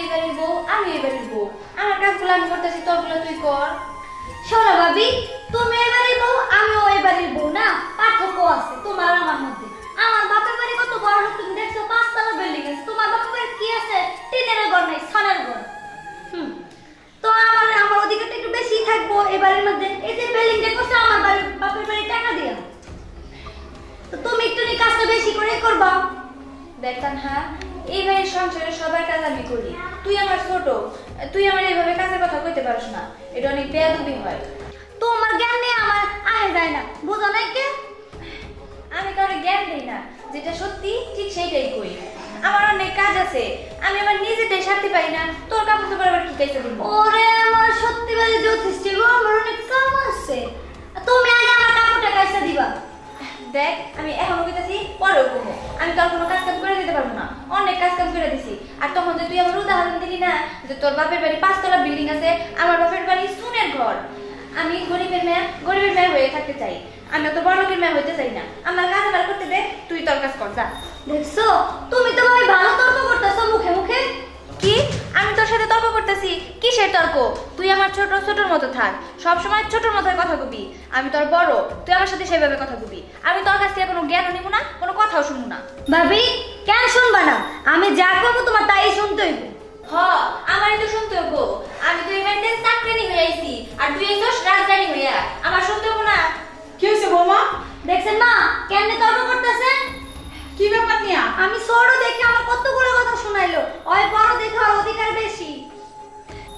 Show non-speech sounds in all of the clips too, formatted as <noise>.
এই বাড়ির বউ, আমি এই বাড়ির বউ। আমার কাজগুলো আমি করতেছি তোরগুলো তুই কর। শোনো ভাবি, তুমি এবারে বউ, আমিও এবারে বউ না? পার্থক্য আছে তোমার আমার মধ্যে। আমার বাপের বাড়ি কত বড় লোক তুমি দেখছ পাঁচতলা বিল্ডিং আছে। তোমার বাপের বাড়ি কি আছে? টিনের ঘর নাই, ছানের ঘর। তো আমার আমার অধিকারটা একটু বেশি থাকব এবারের মধ্যে। এই যে বিল্ডিংটা করছে আমার বাড়ির, বাপের বাড়ি টাকা দিয়া। তো তুমি একটু নি কাজটা বেশি করে করবা। দেখ তানহা এই বাড়ির সংসারে সবার কাজ আমি করি। তুই আমার ছোট তুই আমার এইভাবে কাজের কথা কইতে পারিস না। এটা অনেক বেয়াদবি হয়। তোমার জ্ঞান নেই আমার আহে যায় না। বুঝো নাই কে? আমি কাউকে জ্ঞান দিই না যেটা সত্যি ঠিক সেইটাই কই। আমার অনেক কাজ আছে আমি আমার নিজেদের সারতে পারি না। তোর কাপড় তো আবার কি কাইতে দিব? ওরে আমার সত্যি বারে জ্যোতিষ গো আমার অনেক কাম আছে। তুমি আগে আমার কাপড়টা কাইসা দিবা। দেখ আমি এখনও কইতাছি পরেও কমো। আমি তোর কোনো কাজ কাম করে দিতে পারব না। অনেক কাজ কাম করে দিছি। আর তখন যে তুই আমার উদাহরণ দিলি না যে তোর বাপের বাড়ি পাঁচতলা বিল্ডিং আছে আমার বাপের বাড়ি সুনের ঘর। আমি গরিবের মেয়ে গরিবের মেয়ে হয়ে থাকতে চাই। আমি তো বড় লোকের মেয়ে হইতে চাই না। আমার কাজ আমার করতে দে তুই তোর কাজ কর যা। দেখছ তুমি তো ভাই ভালো তর্ক করতেছো মুখে মুখে। কি? আমি তোর সাথে তর্ক করতেছি। কিসের তর্ক? তুই আমার ছোট ছোটর মতো থাক। সব সময় ছোটর মতো কথা কবি। আমি তোর বড়। তুই আমার সাথে সেভাবে কথা কবি। আমি তোর কাছ থেকে কোনো জ্ঞানও নিব না কোনো কথাও শুনব না। ভাবি কেন শুনবা না? আমি যা করব তোমার তাই শুনতে হইব। হ আমারই তো শুনতে হব আমি তো বাড়িতে চাকরানি হয়ে আইছি আর তুই এসোস রাজধানী হইয়া। আমার শুনতে হব না। কি হয়েছে বৌমা? দেখছেন মা কেমনে তর্ক করতেছেন? কি ব্যাপার নিয়া? আমি ছোট দেখে আমার কতগুলো কথা শোনাইলো। ওই বড় দেখে ওর অধিকার বেশি।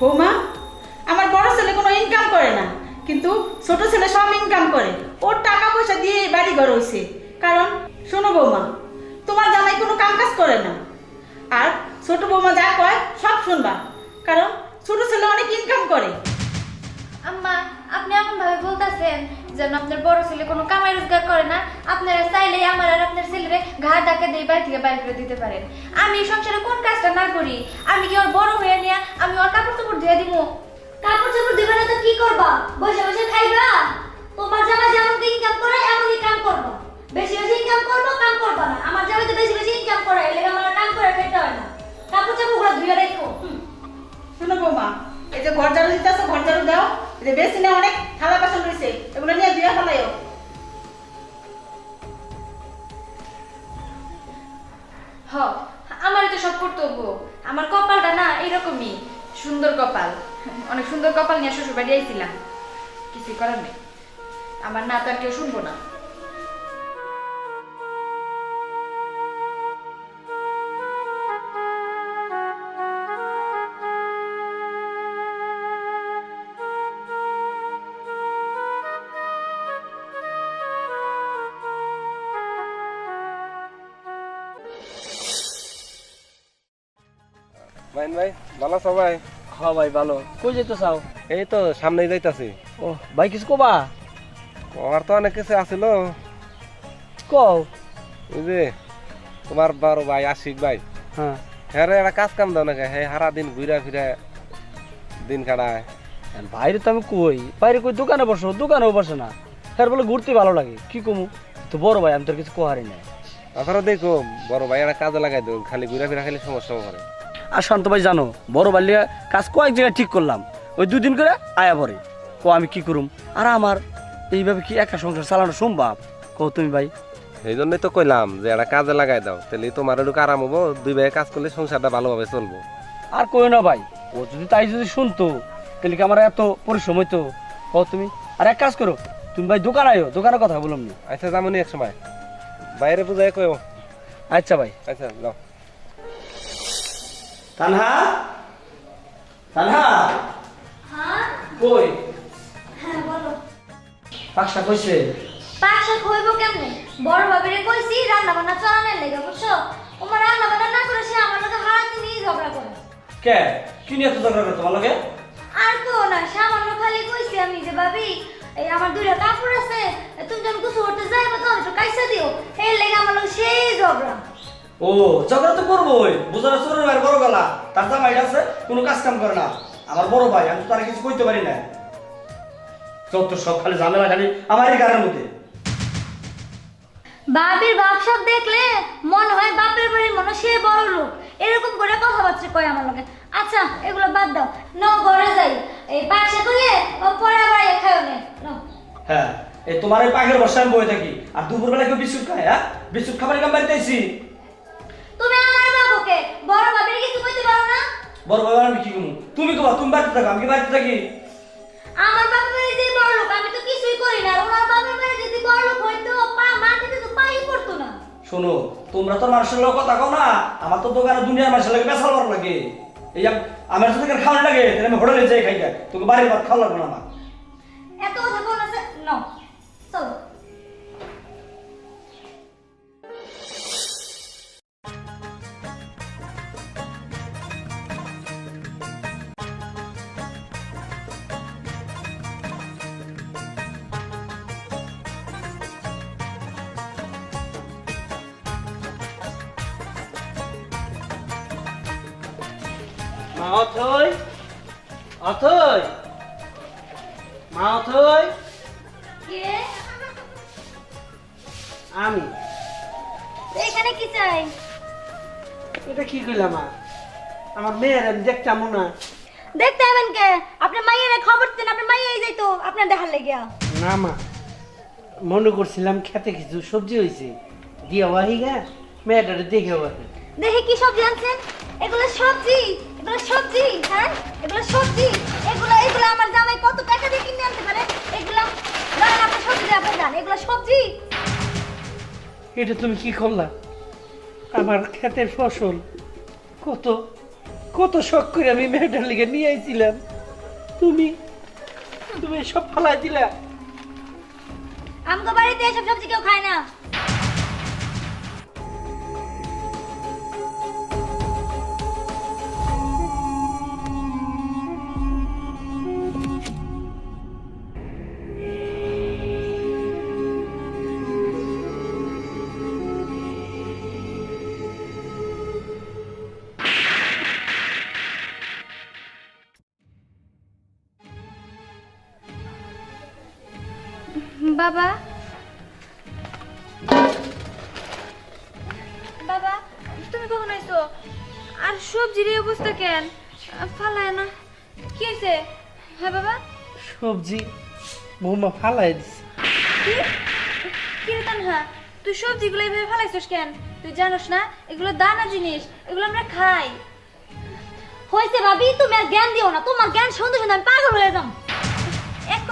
বৌমা আমার বড় ছেলে কোনো ইনকাম করে না কিন্তু ছোট ছেলে সব ইনকাম করে। ওর টাকা পয়সা দিয়ে বাড়ি ঘর হয়েছে কারণ শোনো বৌমা তোমার জামাই কোনো কাম কাজ করে না। আর ছোট বৌমা যা কয় সব শুনবা। কারণ ছোট ছেলে অনেক ইনকাম করে। আম্মা আপনি এমন ভাবে বলতেছেন যেন আপনার বড় ছেলে কোনো কামাই রোজগার করে না আপনারা চাইলেই আমার আর আপনার ছেলেরে ঘাড় ধাক্কা দিয়ে বাড়ি থেকে বাইর করে দিতে পারেন। আমি এই সংসারে কোন কাজটা না করি? আমি কি ওর বড় হয়ে নিয়ে আমি ওর কাপড় চোপড় ধুয়ে দিব কাপড় চোপড় দিবে না তো কি করবা? বসে বসে খাইবা? তোমার জামাই যেমন ইনকাম করে এমনই কাম করবা। বেশি বেশি ইনকাম করব কাম করবা না। আমার জামাই তো বেশি বেশি ইনকাম করে এলে আমার কাম করে খেতে হয় না। কাপড় চোপড়গুলো ধুয়ে রেখো হুম। শোনো বৌমা এই যে ঘর ঝাড়ু দিতে ঘর ঝাড়ু দাও। যে বেসিনে অনেক থালা বাসন রয়েছে, এগুলো নিয়ে দিয়ে ফেলাইও হ আমার তো সব কর্তব্য। আমার কপালটা না এরকমই সুন্দর কপাল। অনেক সুন্দর কপাল নিয়ে শ্বশুর বাড়ি আইছিলাম। কিছুই করার নেই। আমার না তো আর কেউ শুনব না। মাইন ভাই ভালো আছো ভাই? হ্যাঁ ভাই ভালো। কই যেতে চাও এই তো সামনেই যাইতাছি। ও ভাই কিছু কবা? আমার তো অনেক কিছু আছিল। কও? ওই যে তোমার বড় ভাই আশিক ভাই। হ্যাঁ। হ্যাঁ রে একটা কাজ কাম দাও না হ্যাঁ সারা দিন ঘুরা ফিরা দিন কাটায়। বাইরে তো আমি কই? বাইরে কই? দোকানে বসো দোকানেও বসে না। হ্যাঁ বলে ঘুরতে ভালো লাগে। কি কমু? তো বড় ভাই আমি তোর কিছু কোহারি নাই। আপনারা দেখো বড় ভাই একটা কাজে লাগাই দেবো খালি ঘুরা ফিরা খালি সমস্যা করে আর শান্ত ভাই জানো বড় ভাই লিয়া কাজ কয়েক জায়গায় ঠিক করলাম। ওই দুদিন করে আয়া পরে কো আমি কি করুম? আর আমার এইভাবে কি একা সংসার চালানো সম্ভব? কও তুমি ভাই। সেই জন্যই তো কইলাম যে একটা কাজে লাগাই দাও তাহলে তোমার একটু আরাম হব দুই ভাই কাজ করলে সংসারটা ভালোভাবে চলবো। আর কই না ভাই ও যদি তাই যদি শুনতো তাহলে কি আমার এত পরিশ্রম হইতো? কও তুমি। আর এক কাজ করো তুমি ভাই দোকান আয়ো দোকানের কথা বললাম নি। আচ্ছা যাবনি এক সময়। বাইরে বুঝাই কইও। আচ্ছা ভাই। আচ্ছা যাও। তানহা? তানহা? হ্যাঁ? কই? হ্যাঁ বলো। পাকশা কইছে? পাক শাক কেমনে? বড় ভাবিরে কইছি রান্না বান্না চলানোর লেগে বুঝছ? তোমার রান্না বান্না না করে সে আমার লগে হারাতে নিয়ে ঝগড়া করে। কে? কি নিয়ে তো দরকার তোমার লগে? আর কো না সামান্য খালি কইছি আমি যে ভাবি এই আমার দুইটা কাপড় আছে তুমি যখন কিছু করতে যাইবা তখন একটু কাইসা দিও। এই লেগে আমার লোক সেই ঝগড়া। ও ঝগড়া তো করবোই। বুঝার চোরের ভাই বড় গলা। তার জামাই আছে কোনো কাজ কাম করে না। আমার বড় ভাই আমি তো তার কিছু কইতে পারি না। যত সব খালি ঝামেলা খালি আমারই গানের মধ্যে। বাবির ভাবসাব দেখলে মনে হয় বাপের বাড়ির মনে সে বড় লোক। এরকম করে কথাবার্তা কয় আমার লোকে। আচ্ছা এগুলো বাদ দাও। ন ঘরে যাই। এই পাশে করলে ও পরে আবার খাও নে। হ্যাঁ এই তোমার এই পাখের আমি বয়ে থাকি। আর দুপুরবেলা কেউ বিস্কুট খায় হ্যাঁ? বিস্কুট খাবার কাম বাড়িতে তুমি আমার বাবুকে বড় বাবির কিছু কইতে পারো না? বড় ভাই আমি কি কমু তুমি কবা তুমি বাড়িতে থাকো আমি কি বাড়িতে থাকি? আমার বাপের বাড়ি যে বড় লোক আমি তো কিছুই করি না। ওনার বাপের বাড়ি যদি বড় লোক হইতো পা মাটিতে তো পাই পড়তো না। শোনো তোমরা তো মানুষের লোক কথা কও না। আমার তো দোকানে দুনিয়ার মানুষের লাগে বেসাল ভালো লাগে। এই আমার সাথে খাওয়ানো লাগে তাহলে আমি হোটেলে যাই খাই তোকে বাড়ির ভাত খাওয়া লাগবে না আমার। এত কথা বল আছে আমি। এখানে কি চাই? এটা কি কইলাম আমার মেয়ের আমি দেখতাম না। দেখতে হবেন কে? আপনি মাইয়ের খবর দিতেন আপনি মাইয়াই যাইতো আপনার দেখার লেগিয়া। না মা মনে করছিলাম খেতে কিছু সবজি হয়েছে দিয়া ওয়াহিগা মেয়েটারে দেখে ওয়াহি। দেখি কি সবজি আনছেন? এগুলো সবজি এগুলো সবজি হ্যাঁ? এগুলো সবজি এগুলো এগুলো আমার জামাই কত টাকা দিয়ে কিনে আনতে পারে? এগুলো দাঁড়ান আপনি সবজি আপনি যান। এগুলো সবজি। এটা তুমি কি করলা? আমার ক্ষেতের ফসল। কত কত শখ করে আমি মেয়েটার লিগে নিয়ে আইছিলাম। তুমি তুমি সব ফালাই দিলা। আমগো বাড়িতে এসব সবজি কেউ খায় না। বাবা। বাবা তুমি কখন আইছো? আর সবজির এই অবস্থা কেন? ফালায় না। কি হয়েছে হ্যাঁ বাবা? সবজি বৌমা ফালাই দিছে। কি? কি রে তানহা? তুই সবজিগুলো এইভাবে ফালাইছিস কেন? তুই জানোস না? এগুলো দানা জিনিস এগুলো আমরা খাই। হয়েছে ভাবি তুমি আর জ্ঞান দিও না। তোমার জ্ঞান শুনতে শুনতে আমি পাগল হয়ে এক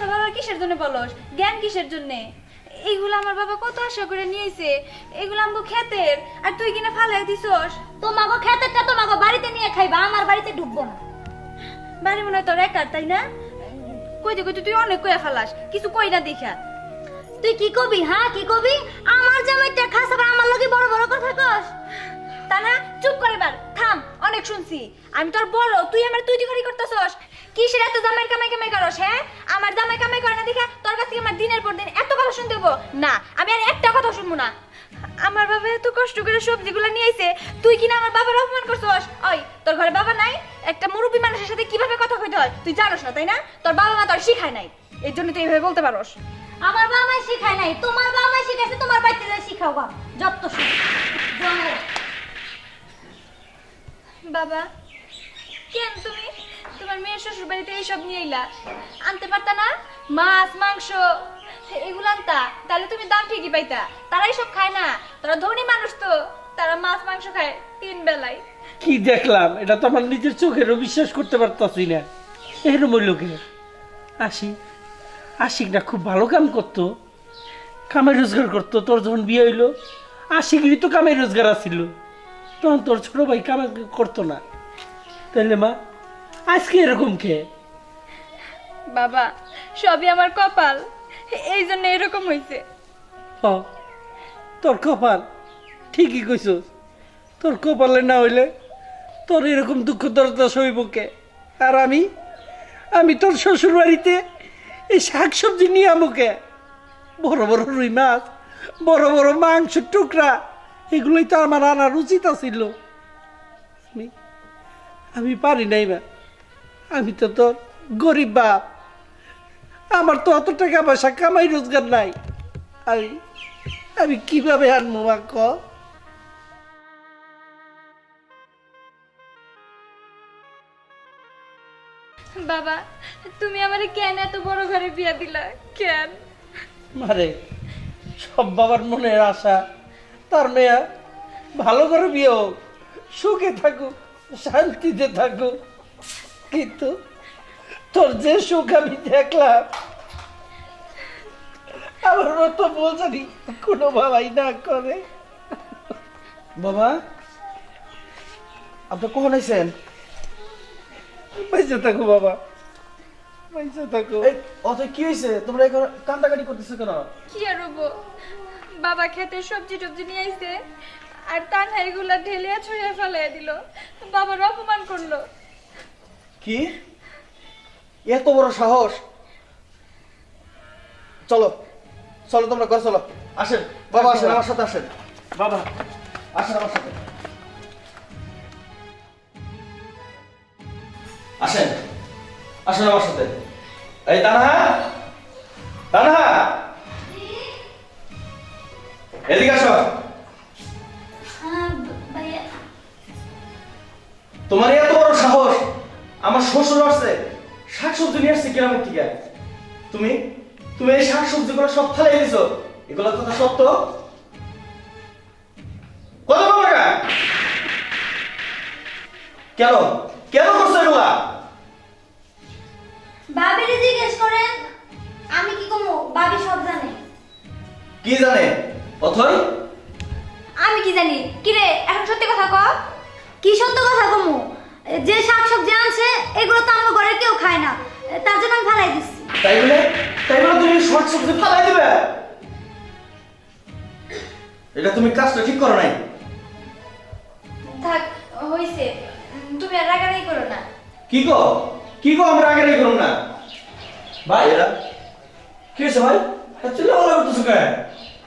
কথা বাবা কিসের জন্য বলস? জ্ঞান কিসের জন্য? এইগুলো আমার বাবা কত আশা করে নিয়েছে এগুলো আমগো খেতের আর তুই কিনা ফালাই দিছস? তোমাকে খেতেরটা তোমাকে বাড়িতে নিয়ে খাইবা আমার বাড়িতে ঢুকবো না। বাড়ি মনে হয় তোর একার তাই না? কইতে কইতে তুই অনেক কইয়া ফালাস কিছু কই না দেখা। তুই কি কবি হ্যাঁ কি কবি? আমার জামাইটা খাস আবার আমার লগে বড় বড় কথা কস। তা না চুপ করে বার থাম অনেক শুনছি। আমি তোর বড় তুই আমার তুই করি করতেছস। কিসের এত জামাই কামাই কামাই করস হ্যাঁ? আমার জামাই কামাই করে না দেখা তোর কাছ থেকে আমার দিনের পর দিন এত কথা শুনতে হব না আমি আর একটা কথা শুনব না। আমার বাবা এত কষ্ট করে সবজিগুলো নিয়ে আইছে তুই কিনা আমার বাবার অপমান করছস? ওই তোর ঘরে বাবা নাই? একটা মুরব্বী মানুষের সাথে কীভাবে কথা কইতে হয়? তুই জানোস না তাই না? তোর বাবা মা তোর শিখায় নাই। এর জন্য তুই এভাবে বলতে পারোস। আমার বাবা মাই শিখায় নাই তোমার বাবা মাই শিখাইছে তোমার বাড়িতে যাই শিখাও গা। যত বাবা কেন তুমি? তোমার মেয়ের শ্বশুর বাড়িতে এইসব নিয়ে এলা আনতে পারতা না? মাছ, মাংস এগুলো আনতা? তাহলে তুমি দাম ঠিকই পাইতা। তারা এইসব খায় না। তারা ধনী মানুষ তো। তারা মাছ, মাংস খায় তিন বেলায়। কি দেখলাম? এটা তো আমার নিজের চোখেরও বিশ্বাস করতে পারতাছি না। এরম লোকে আসি। আশিকটা খুব ভালো কাম করতো। কামাই রোজগার করতো। তোর যখন বিয়ে হইল, আশিকেরই তো কামাই রোজগার আসিল তখন তোর ছোট ভাই কামাই করতো না। তাহলে মা আজকে এরকম কে? বাবা সবই আমার কপাল। এই জন্য এরকম হয়েছে হ তোর কপাল ঠিকই কইছস। তোর কপালে না হইলে তোর এরকম দুঃখ দরদা সইব কে? আর আমি? আমি তোর শ্বশুর বাড়িতে এই শাক সবজি নিয়ে আমাকে বড় বড় রুই মাছ বড় বড় মাংস টুকরা এগুলোই তো আমার আনার উচিত ছিল আমি আমি পারি নাই মা আমি তো তোর গরিব বাপ আমার তো অত টাকা পয়সা কামাই রোজগার নাই। আমি আমি কীভাবে আনব মা ক? বাবা তুমি আমারে কেন এত বড় ঘরে বিয়া দিলা? কেন? মারে সব বাবার মনের আশা। তার মেয়া ভালো করে বিয়ে হোক সুখে থাকুক শান্তিতে থাকুক। কিন্তু তোর যে সুখ আমি দেখলাম আমার মতো বোঝানি কোনো বাবাই না করে। বাবা আপনি কখন আইছেন? পয়সা থাকো বাবা পয়সা থাকো। এই অত কি হয়েছে তোমরা এখন কান্দাকাটি করতেছো কেন? কি আর হব? বাবা খেতে সবজি টবজি নিয়ে আইছে আর তানহা এগুলা ঢেলে ছড়িয়ে ফেলাই দিল। বাবার অপমান করল। কি? এত বড় সাহস! চলো চলো তোমরা ঘর চলো। আসেন বাবা আসেন আমার সাথে আসেন। বাবা। আসেন আমার সাথে। আসেন আসেন আমার সাথে। এই তানহা তানহা! এদিকে আসো। তোমার এত বড় আমার শ্বশুর আসছে শাকসবজি নিয়ে আসছে গ্রামের থেকে তুমি তুমি এই শাকসবজি গুলো সব ফেলাই দিছো। এগুলো কথা সত্য? কত টাকা কেন? কেন? করছ এগুলা? বাবিরে জিজ্ঞেস করেন আমি কি কমু? বাবি সব জানে। কি জানে? অথই আমি কি জানি? কি রে এখন সত্যি কথা ক কি সত্য কথা কমু? যে শাক সবজি আনছে এগুলো তো আমার ঘরে কেউ খায় না। তার জন্য আমি ফালাই দিচ্ছি। তাই বলে? তাই বলে তুমি শাকসবজি ফেলাই দিবে? এটা তুমি কাজটা ঠিক করো নাই। থাক হইছে। তুমি আর রাগারাগি করো না। কি গো? কি গো আমরা আগে করুন না? ভাই এরা কি হয়েছে ভাই? চলে বলা করতেছো কে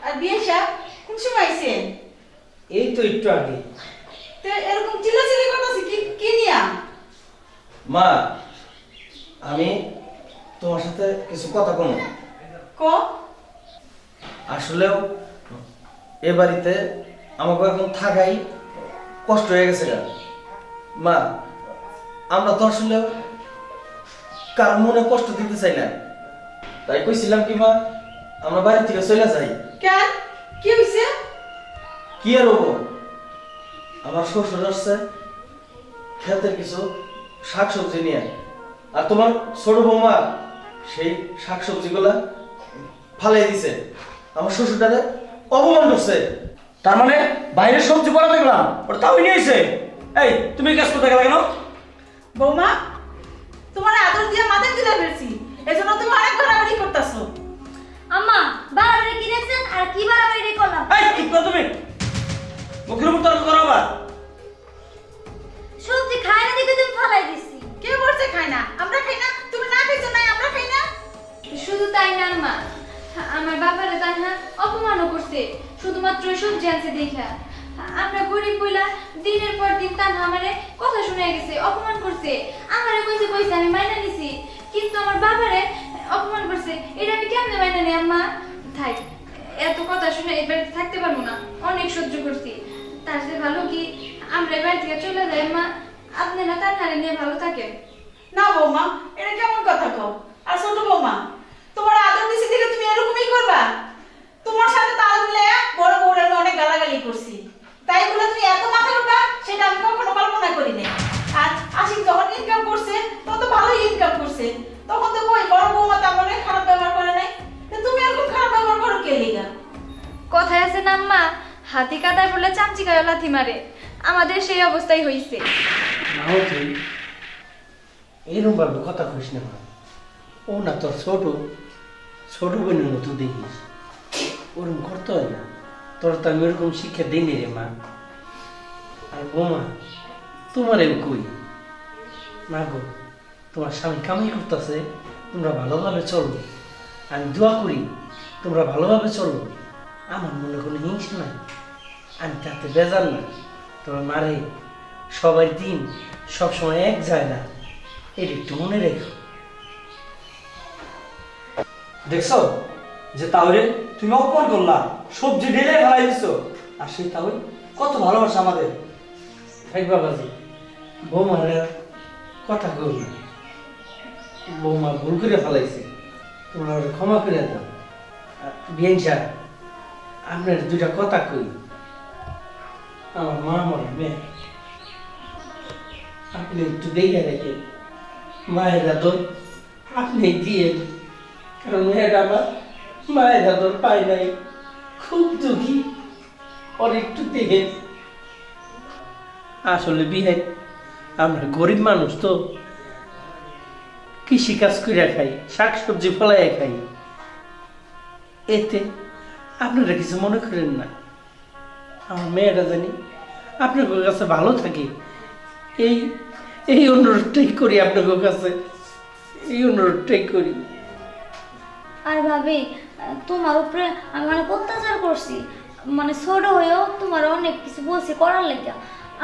আর বিয়ে সাহেব কোন সময় আইছেন? এই তো একটু আগে। তো এরকম চিল্লাচিল্লি করতেছি কি কি নিয়া? মা আমি তোমার সাথে কিছু কথা কম। ক? আসলেও এ বাড়িতে আমাকে এখন থাকাই কষ্ট হয়ে গেছে গা। মা আমরা তো আসলে কার মনে কষ্ট দিতে চাই না। তাই কইছিলাম কি মা আমরা বাড়ি থেকে চলে যাই। কেন? কি হইছে? কি আর হব? আমার শ্বশুর আসছে ক্ষেতের কিছু শাকসবজি নিয়ে। আর তোমার ছোট বৌমা সেই শাকসবজিগুলা ফালাই দিছে। আমার শ্বশুরটারে অপমান করছে। তার মানে বাইরের সবজি পড়া দেখলাম ওটা তাও নিয়ে এসে এই তুমি কাজ করতে গেলে কেন? বৌমা তোমার আদর দিয়ে মাথায় তুলে ফেলছি এজন্য তুমি অনেক ঘোরাঘুরি করতেছো। আম্মা বাড়াবাড়ি কি দেখছেন আর কি বাড়াবাড়ি করলাম? এই কি করো তুমি? মুখের উপর তর্ক করো আবার। সবজি খায় না দেখে তুমি ফালাই দিচ্ছি কে বলছে খাই না? আমরা খাই না? তুমি না খাইছো না আমরা খাই না? শুধু তাই না মা। আমার বাবারে তানহা অপমানও করছে। শুধুমাত্র সবজি আনছে দেখা। আমরা গরিব বইলা দিনের পর দিন তানহা আমারে কথা শুনে গেছে অপমান করছে। আমারে কইছে কইছে আমি মাইনা নিছি। কিন্তু আমার বাবারে অপমান করছে। এটা আমি কেমনে মাইনা নিই আম্মা? থাই এত কথা শুনে বাড়িতে থাকতে পারব না। অনেক সহ্য করছি। তার চেয়ে ভালো কি? আমরা বাড়ি থেকে চলে যাই মা। আপনারা তানহারে নিয়ে ভালো থাকেন। না বৌমা এটা কেমন কথা কও? আর ছোট বৌমা তোমার আদর দিছি দিলে তুমি এরকমই করবা? তোমার সাথে তাল মিলে বড় বউরে আমি অনেক গালাগালি করছি। তাই বলে তুমি এত মাথা উঠবা সেটা আমি কখনো কল্পনা করি নাই। আর আশিক যখন ইনকাম করছে তখন তো ভালোই ইনকাম করছে। তখন তো কই বড় বৌমা তো আমার অনেক খারাপ ব্যবহার করে নাই। তুমি এরকম খারাপ ব্যবহার করো কে লিগা? কথায় আছে না আম্মা হাতি কাদায় বলে চামচি গায়ে লাথি মারে। আমাদের সেই অবস্থাই হইছে। নাও তুই এরকম ভাবে কথা কইস না ও না তোর ছোট ছোট বোনের মতো দেখিস। ওরকম করতে হয় না। তোর তো আমি ওরকম শিক্ষা দিইনি রে মা। আর বোমা, তোমার এম কই? না গো, তোমার স্বামী কামাই করতেছে, তোমরা ভালোভাবে চলো। আমি দোয়া করি, তোমরা ভালোভাবে চলো। আমার মনে কোনো হিংসা নাই। আমি তাতে বেজার না তোমার মারে সবাই দিন সবসময় এক যায় না এটা একটু মনে রেখো। দেখছ যে তাহলে তুমি অপমান করলা সবজি ঢেলে ফেলাই দিছো আর সেই তাহলে কত ভালোবাসা আমাদের। থাক বাবাজি বৌমার কথা কই না। বৌমা ভুল করে ফেলাইছে তোমরা ক্ষমা করে দাও। বিয়ান সাহেব আপনার দুটা কথা কই। আমার মা মরে মেয়ে আপনি একটু দেখে রেখে মায়ের আদর আপনি দিয়ে কারণ মেয়েটা আমার মায়ের আদর পায় নাই। খুব দুঃখী, ওর একটু দেখে। আসলে বিহে আমরা গরিব মানুষ তো। কৃষি কাজ করে খাই শাক সবজি ফলাই খাই। এতে আপনারা কিছু মনে করেন না। আমার মেয়েটা জানি। আপনার কাছে ভালো থাকে। এই এই অনুরোধটাই করি আপনার কাছে। এই অনুরোধটাই করি। আর ভাবি তোমার উপরে আমি অনেক অত্যাচার করছি। মানে ছোট হয়েও তোমার অনেক কিছু বলছি করার লেগে।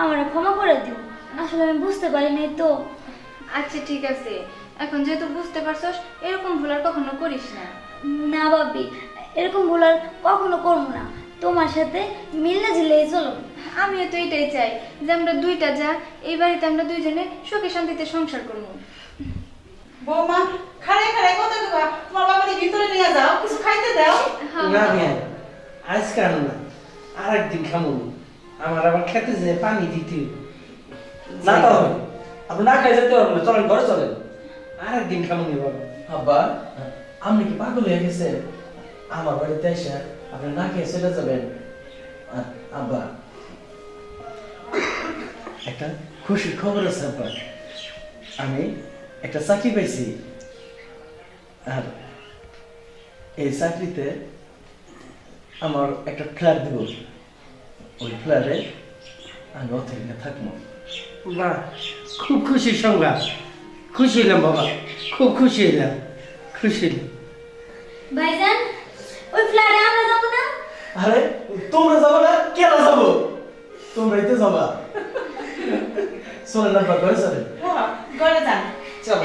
আমার ক্ষমা করে দিও। আসলে আমি বুঝতে পারি নাই তো। আচ্ছা ঠিক আছে। এখন যেহেতু বুঝতে পারছস এরকম ভুল আর কখনো করিস না। না ভাবি এরকম ভুল আর কখনো করব না। তোমার সাথে মিললে ঝিলেই চলো। আমিও তো এটাই চাই যে আমরা দুইটা যা এই বাড়িতে আমরা দুইজনে সুখে শান্তিতে সংসার করব। বৌমা খাড়ে খাড়ে কথা কবা তোমার বাবাকে ভিতরে নিয়ে যাও কিছু খাইতে দাও। না মেয়ে আজকে আনো না আর একদিন খামো আমার আবার খেতে যে পানি দিতে। না তাহলে আপনি না খাই যেতে পারবেন চলেন ঘরে চলেন। আর একদিন খামো নি বাবা। আব্বা আপনি কি পাগল হয়ে গেছেন? আমার বাড়িতে এসে আপনি না খেয়ে চলে যাবেন। আব্বা একটা খুশির খবর আছে আব্বা। আমি একটা চাকরি পাইছি। আর এই চাকরিতে আমার একটা ফ্ল্যাট দিব। ওই ফ্ল্যাটে আমি অতিরিক্ত থাকব। বাহ খুব খুশির সংবাদ। খুশি হইলাম বাবা খুব খুশি হইলাম। খুশি হইলাম। ভাইজান আরে তোমরা যাব না কেন যাব? তোমরাই তো যাবা। <laughs> চলে না ঘরে চলে ঘরে যান। যাব